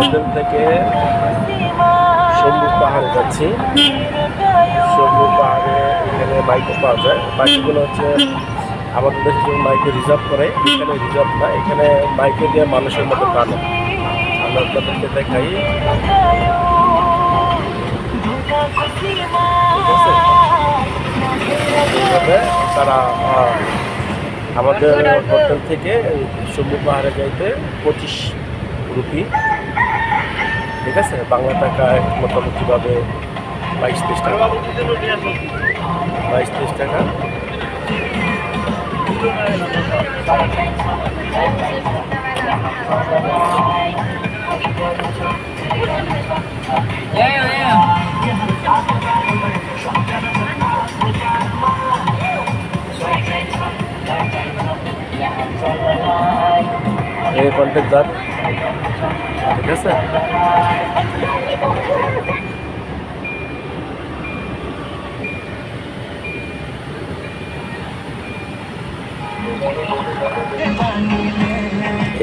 Hotel থেকে শম্ভু পাহাড়ে যাচ্ছি। শম্ভু পাহাড়ে এখানে বাইকও পাওয়া যায়। বাইকগুলো হচ্ছে আমাদের দেশে বাইকে রিজার্ভ করে এখানে রিজার্ভ না এখানে বাইকে দিয়ে মানুষের মতো টানে। আমরা আপনাদেরকে দেখাই। তারা আমাদের হোটেল থেকে শম্ভু পাহাড়ে যাইতে পঁচিশ রুপি। ঠিক আছে বাংলা টাকায় মোটামুটিভাবে বাইশ তেইশ টাকা বাইশ তেইশ টাকা এই কন্ট্যাক্টদার ঠিক আছে?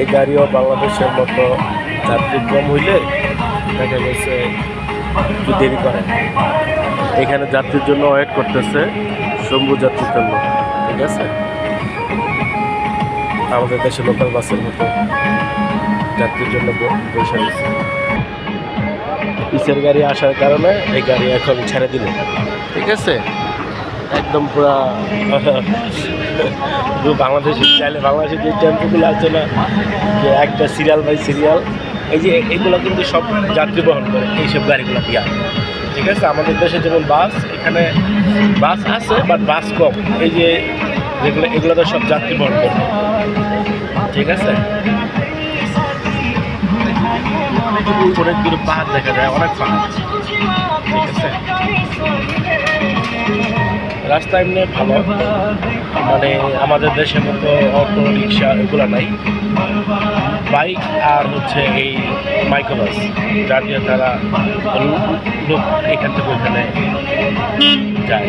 এই গাড়িও বাংলাদেশের মতো যাত্রী কম হইলে দেখা গেছে একটু দেরি করে। এখানে যাত্রীর জন্য ওয়েট করতেছে শম্ভু যাত্রীর জন্য, ঠিক আছে? আমাদের দেশে লোকাল বাসের মতো। যাত্রীর জন্য বসে আছে। পিসের গাড়ি আসার কারণে এই গাড়ি এখন ছেড়ে দিল। ঠিক আছে? একদম পুরা বাংলাদেশে, চাইলে বাংলাদেশে যে টেম্পোগুলো আছে না, যে একটা সিরিয়াল বাই সিরিয়াল এই যে এগুলো কিন্তু সব যাত্রী বহন করে, এইসব গাড়িগুলো দিয়া। ঠিক আছে? আমাদের দেশে যেমন বাস, এখানে বাস আছে বাট বাস কম। এই যে যেগুলো এগুলো তো সব যাত্রী বহন করে। ঠিক আছে? অনেক দূর পাহাড় দেখা যায়, অনেক পাহাড়। ঠিক রাস্তা এমনি ভালো। মানে আমাদের দেশের মতো অটো রিক্সা এগুলো নাই। বাইক আর হচ্ছে এই মাইক্রোবাস যা দিয়ে তারা লোক এখান থেকে ওইখানে যায়।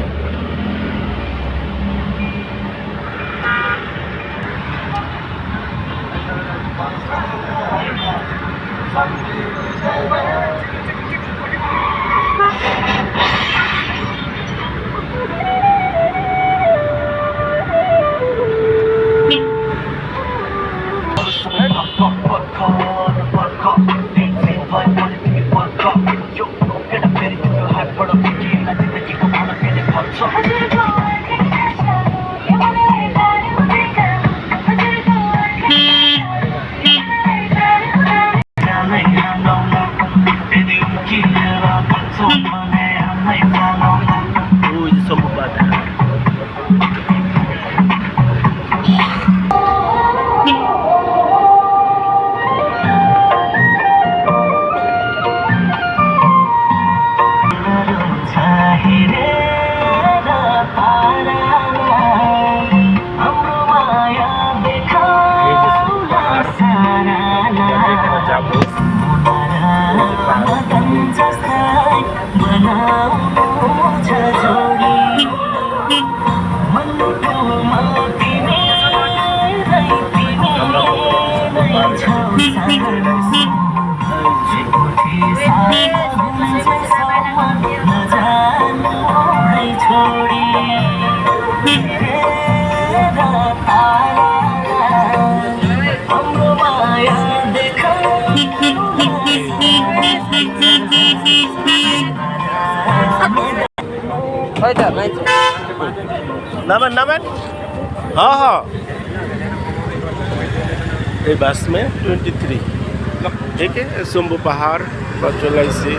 เธอเท่านี้มันก็มาปีนี้ในปีนี้ในเช้าสายจิตที่สายมันจะสวรรค์มาจานให้เธอดีเรื่องตายอัมรมายาเด็กเขา Thank you. नामन नमन हाँ हाँ ये बस में ट्वेंटी थ्री ठीक है शंभू पहाड़ से चलाइसे